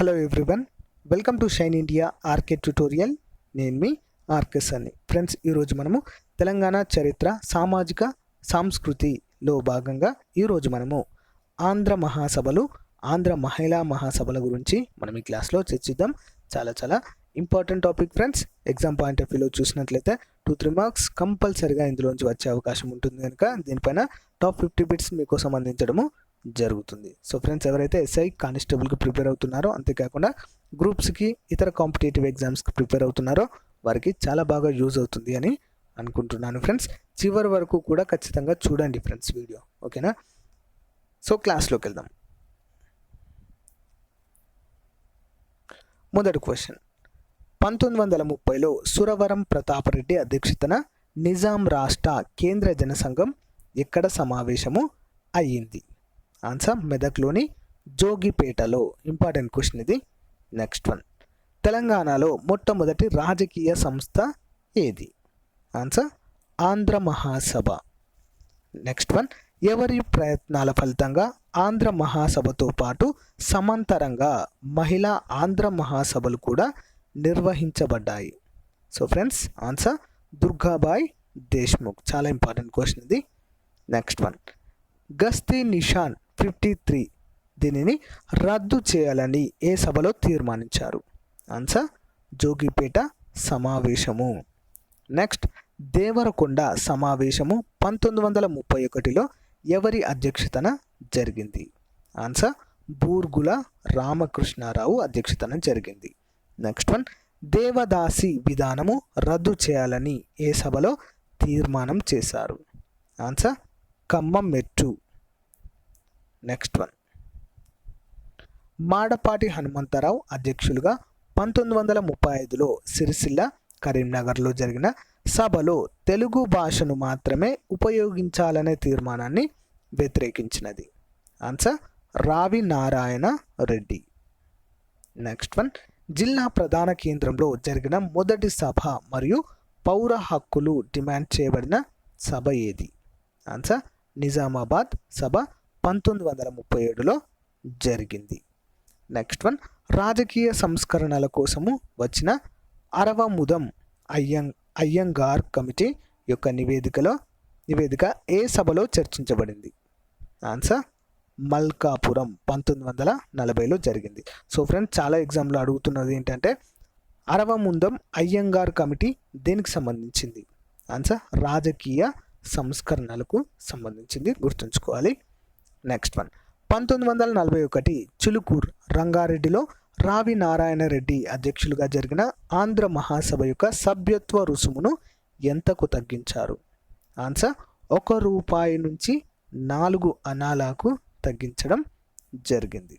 Hello everyone welcome to shine India RK tutorial నేను మీ RK సన్ని friends ఈరోజు మనము తెలంగాణ చరిత్ర సామాజిక సాంస్కృతిలో భాగంగా ఈరోజు మనము ఆంధ్ర మహాసభలు ఆంధ్ర మహిళా మహాసభల గురించి మనం ఈ క్లాస్లో చర్చిద్దాం. చాలా చాలా important topic friends exam point of వ్యూలో చూసినట్లయితే టూ త్రీ మార్క్స్ కంపల్సరిగా ఇందులోంచి వచ్చే అవకాశం ఉంటుంది కనుక దీనిపైన టాప్ ఫిఫ్టీ బిట్స్ మీకోసం అందించడము జరుగుతుంది. సో ఫ్రెండ్స్ ఎవరైతే ఎస్ఐ కానిస్టేబుల్కి ప్రిపేర్ అవుతున్నారో అంతేకాకుండా గ్రూప్స్కి ఇతర కాంపిటేటివ్ ఎగ్జామ్స్కి ప్రిపేర్ అవుతున్నారో వారికి చాలా బాగా యూజ్ అవుతుంది అని అనుకుంటున్నాను ఫ్రెండ్స్ చివరి వరకు కూడా ఖచ్చితంగా చూడండి ఫ్రెండ్స్ వీడియో ఓకేనా సో క్లాస్లోకి వెళ్దాం. మొదటి క్వశ్చన్ పంతొమ్మిది వందల ముప్పైలో సురవరం ప్రతాపరెడ్డి అధ్యక్షతన నిజాం రాష్ట్ర కేంద్ర జనసంఘం ఎక్కడ సమావేశము అయ్యింది? ఆన్సర్ మెదక్లోని జోగిపేటలో ఇంపార్టెంట్ క్వశ్చన్ ఇది. నెక్స్ట్ వన్ తెలంగాణలో మొట్టమొదటి రాజకీయ సంస్థ ఏది? Answer Andhra Mahasabha next one ఎవరి ప్రయత్నాల ఫలితంగా ఆంధ్ర మహాసభతో పాటు సమాంతరంగా మహిళా ఆంధ్ర మహాసభలు కూడా నిర్వహించబడ్డాయి? So friends answer Durgabai Deshmukh చాలా ఇంపార్టెంట్ క్వశ్చన్ ఇది. నెక్స్ట్ వన్ గస్తీ నిషాన్ ఫిఫ్టీ త్రీ దీనిని రద్దు చేయాలని ఏ సభలో తీర్మానించారు? ఆన్సర్ జోగిపేట సమావేశము. నెక్స్ట్ దేవరకొండ సమావేశము పంతొమ్మిది వందల ముప్పై ఒకటిలో ఎవరి అధ్యక్షతన జరిగింది? ఆన్సర్ బూర్గుల రామకృష్ణారావు అధ్యక్షతన జరిగింది. నెక్స్ట్ వన్ దేవదాసి విధానము రద్దు చేయాలని ఏ సభలో తీర్మానం చేశారు? ఆన్సర్ ఖమ్మం మెట్టు నెక్స్ట్ వన్ మాడపాటి హనుమంతరావు అధ్యక్షులుగా పంతొమ్మిది వందల ముప్పై ఐదులో సిరిసిల్ల కరీంనగర్లో జరిగిన సభలో తెలుగు భాషను మాత్రమే ఉపయోగించాలనే తీర్మానాన్ని వ్యతిరేకించినది. ఆన్సర్ రావి నారాయణ రెడ్డి. నెక్స్ట్ వన్ జిల్లా ప్రధాన కేంద్రంలో జరిగిన మొదటి సభ మరియు పౌర హక్కులు డిమాండ్ చేయబడిన సభ ఏది? ఆన్సర్ నిజామాబాద్ సభ పంతొమ్మిది వందల ముప్పై ఏడులో జరిగింది. నెక్స్ట్ వన్ రాజకీయ సంస్కరణల కోసము వచ్చిన అరవముదం అయ్యం అయ్యంగార్ కమిటీ యొక్క నివేదికలో నివేదిక ఏ సభలో చర్చించబడింది? ఆన్సర్ మల్కాపురం పంతొమ్మిది వందల నలభైలో జరిగింది. సో ఫ్రెండ్స్ చాలా ఎగ్జామ్లో అడుగుతున్నది ఏంటంటే అరవముందం అయ్యంగార్ కమిటీ దేనికి సంబంధించింది? ఆన్సర్ రాజకీయ సంస్కరణలకు సంబంధించింది. గుర్తుంచుకోవాలి. నెక్స్ట్ వన్ పంతొమ్మిది వందల నలభై ఒకటి చిలుకూర్ రంగారెడ్డిలో రావి నారాయణ రెడ్డి అధ్యక్షులుగా జరిగిన ఆంధ్ర మహాసభ యొక్క సభ్యత్వ రుసుమును ఎంతకు తగ్గించారు? ఆన్సర్ ఒక రూపాయి నుంచి నాలుగు అనాలకు తగ్గించడం జరిగింది.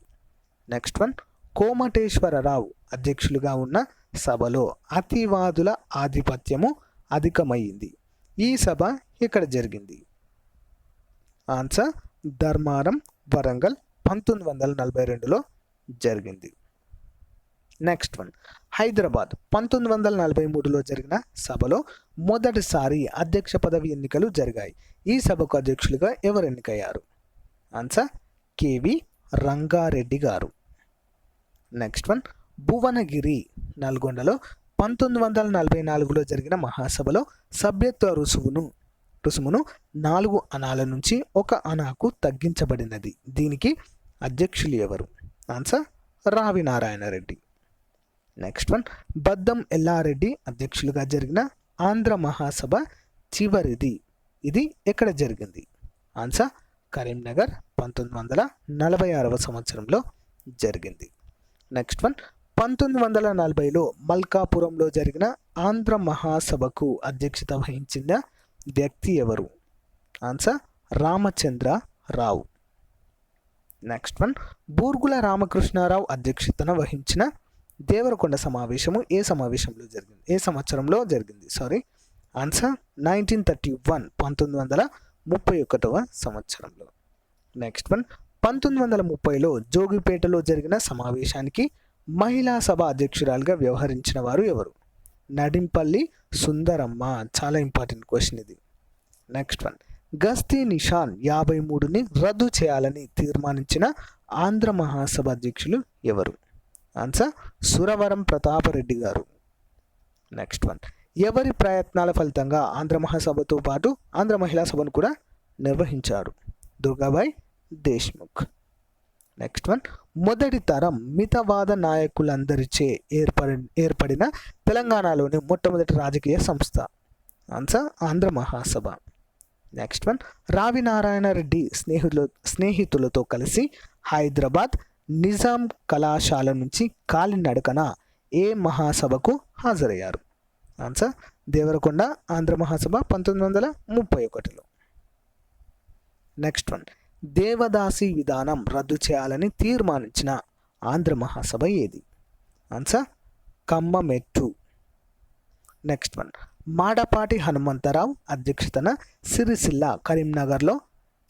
నెక్స్ట్ వన్ కోమటేశ్వరరావు అధ్యక్షులుగా ఉన్న సభలో అతివాదుల ఆధిపత్యము అధికమైంది. ఈ సభ ఇక్కడ జరిగింది. ఆన్సర్ ధర్మారం వరంగల్ పంతొమ్మిది వందల నలభై రెండులో జరిగింది. నెక్స్ట్ వన్ హైదరాబాద్ పంతొమ్మిది వందల నలభై మూడులో జరిగిన సభలో మొదటిసారి అధ్యక్ష పదవి ఎన్నికలు జరిగాయి. ఈ సభకు అధ్యక్షులుగా ఎవరు ఎన్నికయ్యారు? ఆన్సర్ కేవి రంగారెడ్డి గారు. నెక్స్ట్ వన్ భువనగిరి నల్గొండలో పంతొమ్మిది వందల నలభై నాలుగులో జరిగిన మహాసభలో సభ్యత్వ రుసుమును రుసుమును నాలుగు అనాల నుంచి ఒక అనాకు తగ్గించబడినది. దీనికి అధ్యక్షులు ఎవరు? Answer Ravi Reddy. Next one Baddam Ellareddy అధ్యక్షులుగా జరిగిన ఆంధ్ర మహాసభ చివరిది. ఇది ఎక్కడ జరిగింది? ఆన్సర్ కరీంనగర్ పంతొమ్మిది వందల నలభై ఆరవ సంవత్సరంలో జరిగింది. నెక్స్ట్ వన్ పంతొమ్మిది వందల నలభైలో మల్కాపురంలో జరిగిన ఆంధ్ర మహాసభకు అధ్యక్షత వహించిన వ్యక్తి ఎవరు? Answer Ramachandra Rao. Next one Burgula Ramakrishnarao అధ్యక్షతన వహించిన దేవరకొండ సమావేశము ఏ సమావేశంలో జరిగింది? ఏ సంవత్సరంలో జరిగింది? Sorry answer nineteen thirty one పంతొమ్మిది వందల ముప్పై ఒకటవ సంవత్సరంలో. నెక్స్ట్ వన్ పంతొమ్మిది వందల ముప్పైలో జోగిపేటలో జరిగిన సమావేశానికి మహిళా సభ అధ్యక్షురాలుగా వ్యవహరించిన వారు ఎవరు? నడింపల్లి సుందరమ్మ. చాలా ఇంపార్టెంట్ క్వశ్చన్ ఇది. Next one. గస్తీ నిషాన్ యాభై మూడుని రద్దు చేయాలని తీర్మానించిన ఆంధ్ర మహాసభ అధ్యక్షులు ఎవరు? Answer Suravaram Pratapa Reddy garu. Next one. ఎవరి ప్రయత్నాల ఫలితంగా ఆంధ్ర మహాసభతో పాటు ఆంధ్ర మహిళా సభను కూడా నిర్వహించారు? దుర్గాబాయ్ దేశ్ముఖ్. నెక్స్ట్ వన్ మొదటి తరం మితవాద నాయకులందరిచే ఏర్పడి ఏర్పడిన తెలంగాణలోని మొట్టమొదటి రాజకీయ సంస్థ. Answer Andhra Mahasabha. Next one Ravi Narayana Reddy స్నేహితులు స్నేహితులతో కలిసి హైదరాబాద్ నిజాం కళాశాల నుంచి కాలినడకన ఏ మహాసభకు హాజరయ్యారు? ఆన్సర్ దేవరకొండ ఆంధ్ర మహాసభ పంతొమ్మిది వందల ముప్పై ఒకటిలో. నెక్స్ట్ వన్ దేవదాసి విధానం రద్దు చేయాలని తీర్మానించిన ఆంధ్ర మహాసభ ఏది? Answer Kammamettu. Next one. Madapati Hanumantha Rao అధ్యక్షతన సిరిసిల్ల కరీంనగర్లో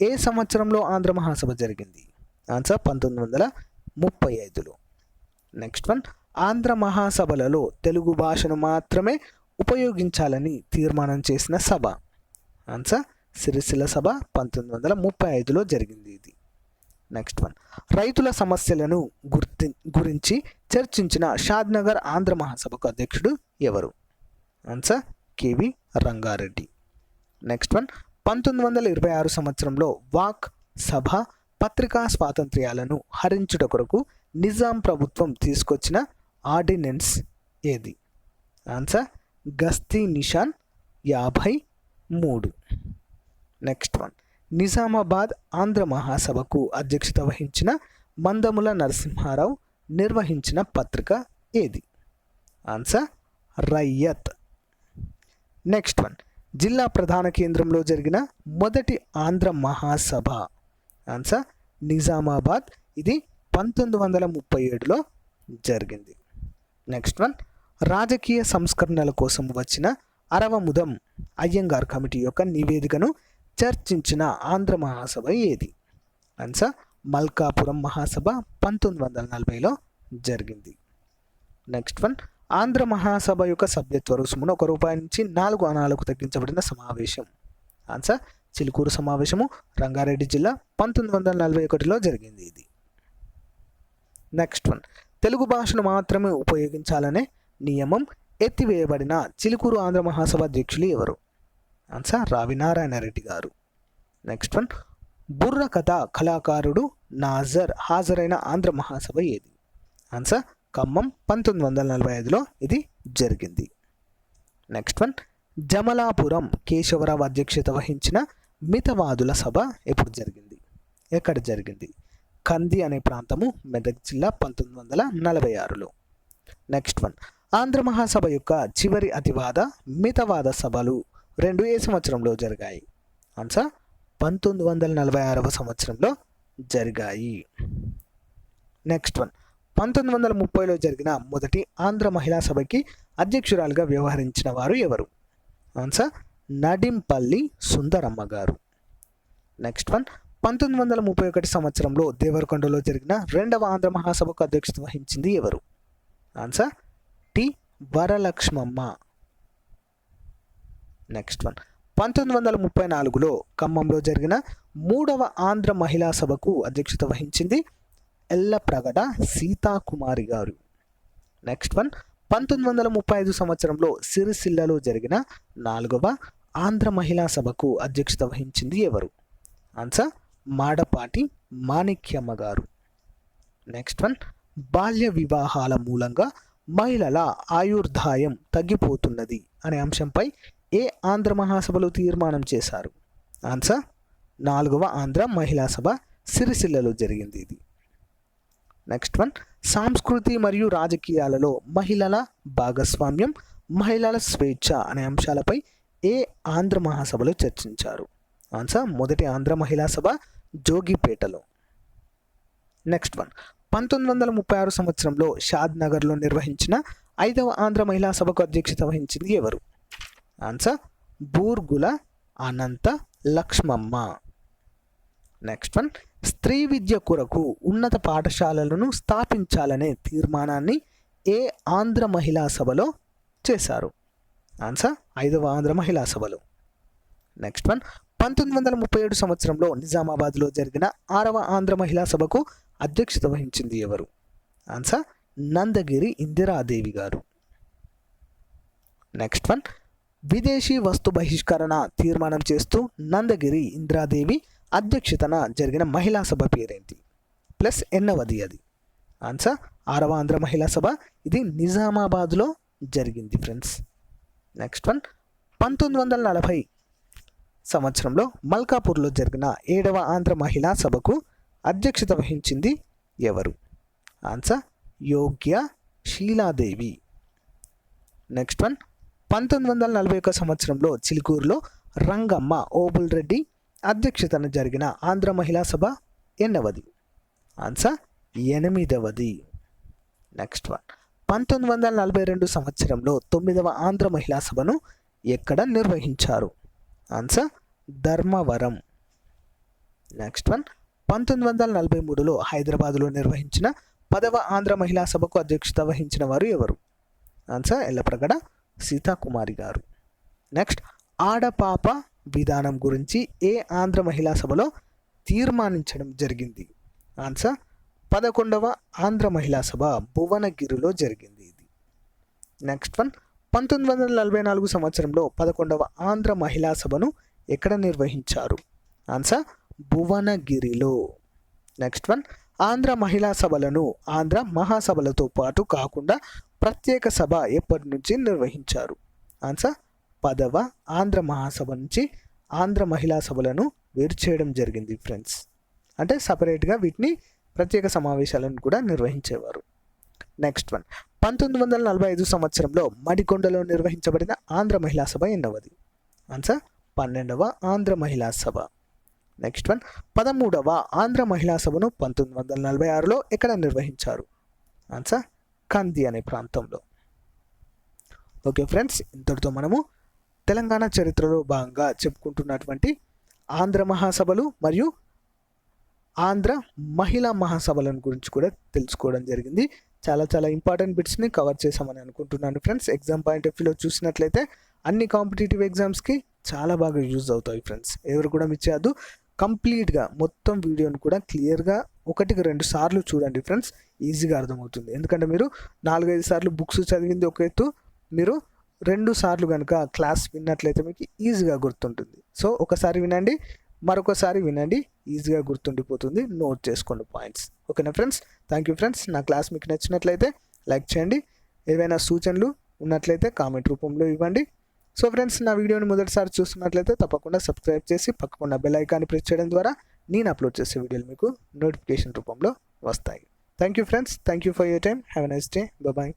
ఏ సంవత్సరంలో ఆంధ్ర మహాసభ జరిగింది? ఆన్సర్ పంతొమ్మిది వందల ముప్పై ఐదులో. Next one. ఆంధ్ర మహాసభలలో తెలుగు భాషను మాత్రమే ఉపయోగించాలని తీర్మానం చేసిన సభ. ఆన్సర్ సిరిసిల్ల సభ పంతొమ్మిది వందల ముప్పై ఐదులో జరిగింది ఇది. నెక్స్ట్ వన్ రైతుల సమస్యలను గుర్తి గురించి చర్చించిన షాద్నగర్ ఆంధ్ర మహాసభకు అధ్యక్షుడు ఎవరు? Answer K V Ranga Reddy. Next one పంతొమ్మిది వందల ఇరవై ఆరు సంవత్సరంలో వాక్ సభ పత్రికా స్వాతంత్ర్యాలను హరించుట కొరకు నిజాం ప్రభుత్వం తీసుకొచ్చిన ఆర్డినెన్స్ ఏది? ఆన్సర్ గస్తీ నిషాన్ యాభై మూడు. Next one. నిజామాబాద్ ఆంధ్ర మహాసభకు అధ్యక్షత వహించిన మందముల నరసింహారావు నిర్వహించిన పత్రిక ఏది? ఆన్సర్ రయ్యత్. Next one. జిల్లా ప్రధాన కేంద్రంలో జరిగిన మొదటి ఆంధ్ర మహాసభ. ఆన్సర్ నిజామాబాద్. ఇది పంతొమ్మిది వందల ముప్పై ఏడులో జరిగింది. Next one. రాజకీయ సంస్కరణల కోసం వచ్చిన అరవముదం అయ్యంగార్ కమిటీ యొక్క నివేదికను చర్చించిన ఆంధ్ర మహాసభ ఏది? ఆన్సర్ మల్కాపురం మహాసభ పంతొమ్మిది వందల నలభైలో జరిగింది. నెక్స్ట్ వన్ ఆంధ్ర మహాసభ యొక్క సభ్యత్వ రుసుమును ఒక రూపాయి నుంచి నాలుగు అనాలకు తగ్గించబడిన సమావేశం. ఆన్సర్ చిలుకూరు సమావేశము రంగారెడ్డి జిల్లా పంతొమ్మిది వందల నలభై ఒకటిలో జరిగింది ఇది. నెక్స్ట్ వన్ తెలుగు భాషను మాత్రమే ఉపయోగించాలనే నియమం ఎత్తివేయబడిన చిలుకూరు ఆంధ్ర మహాసభ అధ్యక్షులు ఎవరు? ఆన్సర్ రావినారాయణ రెడ్డి గారు. నెక్స్ట్ వన్ బుర్ర కథ కళాకారుడు నాజర్ హాజరైన ఆంధ్ర మహాసభ ఏది? ఆన్సర్ ఖమ్మం పంతొమ్మిది వందల నలభై ఐదులో ఇది జరిగింది. నెక్స్ట్ వన్ జమలాపురం కేశవరావు అధ్యక్షత వహించిన మితవాదుల సభ ఎప్పుడు జరిగింది? ఎక్కడ జరిగింది? కంది అనే ప్రాంతము మెదక్ జిల్లా పంతొమ్మిది వందల నలభై ఆరులో. నెక్స్ట్ వన్ ఆంధ్ర మహాసభ యొక్క చివరి అతివాద మితవాద సభలు రెండు ఏ సంవత్సరంలో జరిగాయి? ఆన్సర్ పంతొమ్మిది వందల నలభై ఆరవ సంవత్సరంలో జరిగాయి. నెక్స్ట్ వన్ పంతొమ్మిది వందల ముప్పైలో జరిగిన మొదటి ఆంధ్ర మహిళా సభకి అధ్యక్షురాలుగా వ్యవహరించిన వారు ఎవరు? ఆన్సర్ నడింపల్లి సుందరమ్మ గారు. నెక్స్ట్ వన్ పంతొమ్మిది వందల ముప్పై ఒకటి సంవత్సరంలో దేవరకొండలో జరిగిన రెండవ ఆంధ్ర మహాసభకు అధ్యక్షత వహించింది ఎవరు? Answer T. Varalakshmamma. Next one పంతొమ్మిది వందల ముప్పై నాలుగులో ఖమ్మంలో జరిగిన మూడవ ఆంధ్ర మహిళా సభకు అధ్యక్షత వహించింది ఎల్లప్రగడ సీతాకుమారి గారు. నెక్స్ట్ వన్ పంతొమ్మిది వందల ముప్పై ఐదు సంవత్సరంలో సిరిసిల్లలో జరిగిన నాలుగవ ఆంధ్ర మహిళా సభకు అధ్యక్షత వహించింది ఎవరు? ఆన్సర్ మాడపాటి మాణిక్యమ్మ గారు. నెక్స్ట్ వన్ బాల్య వివాహాల మూలంగా మహిళల ఆయుర్దాయం తగ్గిపోతున్నది అనే అంశంపై ఏ ఆంధ్ర మహాసభలో తీర్మానం చేశారు? ఆన్సర్ నాలుగవ ఆంధ్ర మహిళా సభ సిరిసిల్లలో జరిగింది ఇది. నెక్స్ట్ వన్ సాంస్కృతి మరియు రాజకీయాలలో మహిళల భాగస్వామ్యం మహిళల స్వేచ్ఛ అనే అంశాలపై ఏ ఆంధ్ర మహాసభలో చర్చించారు? ఆన్సర్ మొదటి ఆంధ్ర మహిళా సభ జోగిపేటలో. నెక్స్ట్ వన్ పంతొమ్మిది వందల ముప్పై ఆరు సంవత్సరంలో షాద్ నగర్లో నిర్వహించిన ఐదవ ఆంధ్ర మహిళా సభకు అధ్యక్షత వహించింది ఎవరు? Answer Burgula Anantha Lakshmamma next one స్త్రీ విద్య కొరకు ఉన్నత పాఠశాలలను స్థాపించాలనే తీర్మానాన్ని ఏ ఆంధ్ర మహిళా సభలో చేశారు ఆన్సర్ ఐదవ ఆంధ్ర మహిళా సభలో నెక్స్ట్ వన్ పంతొమ్మిది వందల ముప్పై ఏడు సంవత్సరంలో నిజామాబాద్లో జరిగిన ఆరవ ఆంధ్ర మహిళా సభకు అధ్యక్షత వహించింది ఎవరు? ఆన్సర్ నందగిరి ఇందిరాదేవి గారు. నెక్స్ట్ వన్ విదేశీ వస్తు బహిష్కరణ తీర్మానం చేస్తూ నందగిరి ఇందిరాదేవి అధ్యక్షతన జరిగిన మహిళా సభ పేరేంటి? ప్లస్ ఎన్నవది అది? ఆన్సర్ ఆరవ ఆంధ్ర మహిళా సభ. ఇది నిజామాబాద్లో జరిగింది ఫ్రెండ్స్. Next one. పంతొమ్మిది వందల నలభై సంవత్సరంలో మల్కాపూర్లో జరిగిన ఏడవ ఆంధ్ర మహిళా సభకు అధ్యక్షత వహించింది ఎవరు? ఆన్సర్ యోగ్య శీలాదేవి. Next one. పంతొమ్మిది వందల నలభై ఒక సంవత్సరంలో చిలుకూరులో రంగమ్మ ఓబుల్ రెడ్డి అధ్యక్షతన జరిగిన ఆంధ్ర మహిళా సభ ఎన్నవది ఆన్సర్ ఎనిమిదవది. నెక్స్ట్ వన్ పంతొమ్మిది వందల నలభై రెండు సంవత్సరంలో తొమ్మిదవ ఆంధ్ర మహిళా సభను ఎక్కడ నిర్వహించారు? ఆన్సర్ ధర్మవరం. నెక్స్ట్ వన్ పంతొమ్మిది వందల నలభై మూడులో హైదరాబాద్లో నిర్వహించిన పదవ ఆంధ్ర మహిళా సభకు అధ్యక్షత వహించిన వారు ఎవరు? ఆన్సర్ ఎల్లప్రగడ సీతాకుమారి గారు. నెక్స్ట్ ఆడపాప విధానం గురించి ఏ ఆంధ్ర మహిళా సభలో తీర్మానించడం జరిగింది? ఆన్సర్ పదకొండవ ఆంధ్ర మహిళా సభ భువనగిరిలో జరిగింది ఇది. నెక్స్ట్ వన్ పంతొమ్మిది వందల నలభై నాలుగు సంవత్సరంలో పదకొండవ ఆంధ్ర మహిళా సభను ఎక్కడ నిర్వహించారు? ఆన్సర్ భువనగిరిలో. నెక్స్ట్ వన్ ఆంధ్ర మహిళా సభలను ఆంధ్ర మహాసభలతో పాటు కాకుండా ప్రత్యేక సభ ఎప్పటి నుంచి నిర్వహించారు? ఆన్సర్ పదవ ఆంధ్ర మహాసభ నుంచి ఆంధ్ర మహిళా సభలను వేరు చేయడం జరిగింది ఫ్రెండ్స్ అంటే సపరేట్గా వీటిని ప్రత్యేక సమావేశాలను కూడా నిర్వహించేవారు. నెక్స్ట్ వన్ పంతొమ్మిది వందల నలభై ఐదు సంవత్సరంలో మడికొండలో నిర్వహించబడిన ఆంధ్ర మహిళా సభ ఎన్నవది ఆన్సర్ పన్నెండవ ఆంధ్ర మహిళా సభ. నెక్స్ట్ వన్ పదమూడవ ఆంధ్ర మహిళా సభను పంతొమ్మిది వందల నలభై ఆరులో ఎక్కడ నిర్వహించారు? ఆన్సర్ కంది అనే ప్రాంతంలో. ఓకే ఫ్రెండ్స్ ఇంతటితో మనము తెలంగాణ చరిత్రలో భాగంగా చెప్పుకుంటున్నటువంటి ఆంధ్ర మహాసభలు మరియు ఆంధ్ర మహిళా మహాసభలను గురించి కూడా తెలుసుకోవడం జరిగింది. చాలా చాలా ఇంపార్టెంట్ బిట్స్ని కవర్ చేసామని అనుకుంటున్నాను ఫ్రెండ్స్. ఎగ్జామ్ పాయింట్ ఆఫ్ వ్యూలో చూసినట్లయితే అన్ని కాంపిటేటివ్ ఎగ్జామ్స్కి చాలా బాగా యూజ్ అవుతాయి ఫ్రెండ్స్. ఎవరు కూడా మిస్ చేయద్దు. కంప్లీట్గా మొత్తం వీడియోని కూడా క్లియర్గా ఒకటికి రెండు సార్లు చూడండి ఫ్రెండ్స్. ఈజీగా అర్థమవుతుంది. ఎందుకంటే మీరు నాలుగైదు సార్లు బుక్స్ చదివింది ఒక ఎత్తు మీరు రెండు సార్లు కనుక క్లాస్ విన్నట్లయితే మీకు ఈజీగా గుర్తుంటుంది. సో ఒకసారి వినండి మరొకసారి వినండి ఈజీగా గుర్తుండిపోతుంది. నోట్ చేసుకోండి పాయింట్స్. ఓకేనా ఫ్రెండ్స్? Thank you friends. నా క్లాస్ మీకు నచ్చినట్లయితే లైక్ చేయండి. ఏవైనా సూచనలు ఉన్నట్లయితే కామెంట్ రూపంలో ఇవ్వండి. సో ఫ్రెండ్స్ నా వీడియోని మొదటిసారి చూస్తున్నట్లయితే తప్పకుండా సబ్స్క్రైబ్ చేసి పక్కకున్న బెల్ ఐకాన్ని ప్రెస్ చేయడం ద్వారా నేను అప్లోడ్ చేసే వీడియోలు మీకు నోటిఫికేషన్ రూపంలో వస్తాయి. Thank you friends thank you for your time have a nice day bye